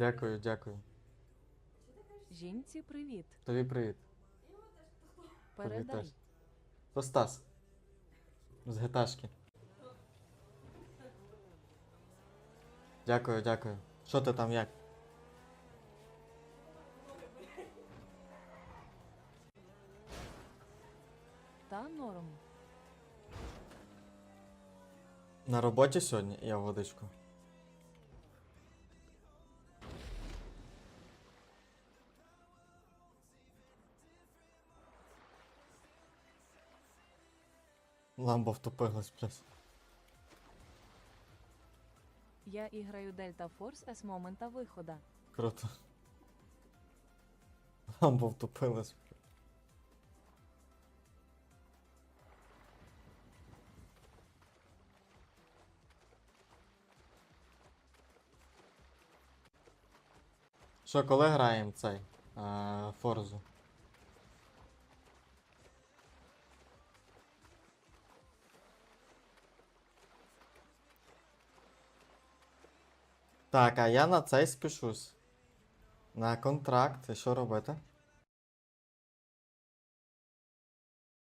Дякую, дякую. Жінці привіт. Тобі привіт. Передай. теж. То Стас. З геташки. Дякую, дякую. Що ти там як? Та норм. На роботі сьогодні я водичку. Ламбо втопилась, блядь. Я іграю Дельта Форс з момента вихода. Круто. Ламбо втопилась. блядь. Що, коли граємо цей? Форзу? Так, а я на цей спішусь. На контракт. І що робити?